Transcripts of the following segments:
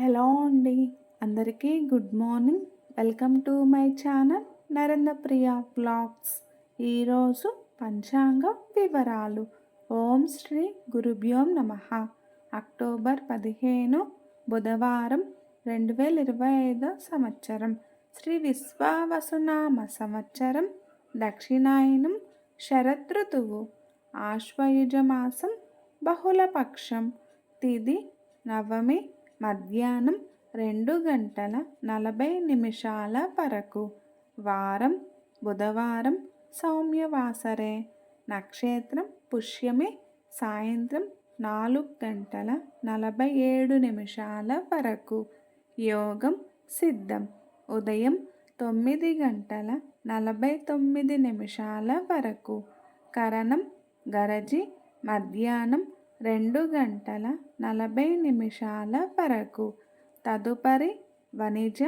Hello అండి. అందరికీ good morning. Welcome to my channel Narendra Priya blogs ఈరోజు పంచాంగ వివరాలు. ఓం శ్రీ గురుభ్యోం నమ. అక్టోబర్ పదిహేను బుధవారం రెండు వేల ఇరవై ఐదో సంవత్సరం. శ్రీ విశ్వావసునామ సంవత్సరం దక్షిణాయనం శరదృతువు ఆశ్వయుజమాసం బహుళపక్షం తిది నవమి మధ్యాహ్నం రెండు గంటల నలభై నిమిషాల వరకు. వారం బుధవారం సౌమ్యవాసరే. నక్షత్రం పుష్యమే. సాయంత్రం నాలుగు గంటల నలభై ఏడు నిమిషాల వరకు. యోగం సిద్ధం. ఉదయం తొమ్మిది గంటల నలభై తొమ్మిది నిమిషాల వరకు. కరణం గరజి. మధ్యాహ్నం రెండు గంటల నలభై నిమిషాల వరకు. తదుపరి వణిజ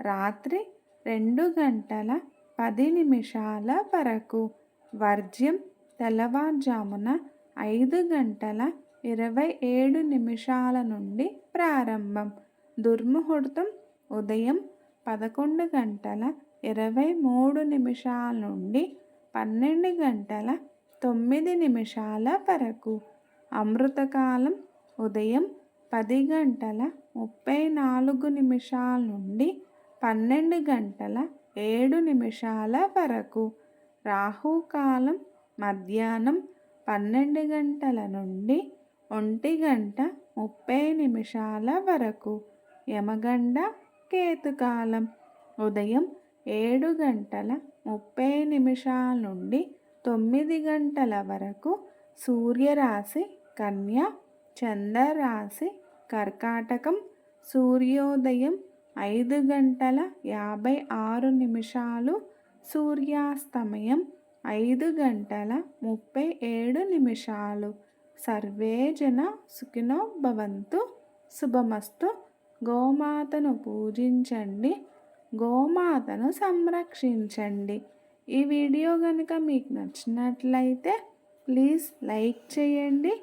రాత్రి రెండు గంటల పది నిమిషాల వరకు. వర్జ్యం తెల్లవారుజామున ఐదు గంటల ఇరవై ఏడు నిమిషాల నుండి ప్రారంభం. దుర్ముహూర్తం ఉదయం పదకొండు గంటల ఇరవై మూడు నిమిషాల నుండి పన్నెండు గంటల తొమ్మిది నిమిషాల వరకు. అమృతకాలం ఉదయం పది గంటల ముప్పై నాలుగు నిమిషాల నుండి పన్నెండు గంటల ఏడు నిమిషాల వరకు. రాహుకాలం మధ్యాహ్నం పన్నెండు గంటల నుండి ఒంటి గంట ముప్పై నిమిషాల వరకు. యమగండ కేతుకాలం ఉదయం ఏడు గంటల ముప్పై నిమిషాల నుండి తొమ్మిది గంటల వరకు సూర్యరాశి కన్య చంద్రరాశి కర్కాటకం సూర్యోదయం ఐదు గంటల యాభై ఆరు నిమిషాలు సూర్యాస్తమయం ఐదు గంటల ముప్పై ఏడు నిమిషాలు. సర్వే జన సుఖినో భవంతు. శుభమస్తు. గోమాతను పూజించండి. గోమాతను సంరక్షించండి. ఈ వీడియో కనుక మీకు నచ్చినట్లయితే ప్లీజ్ లైక్ చేయండి.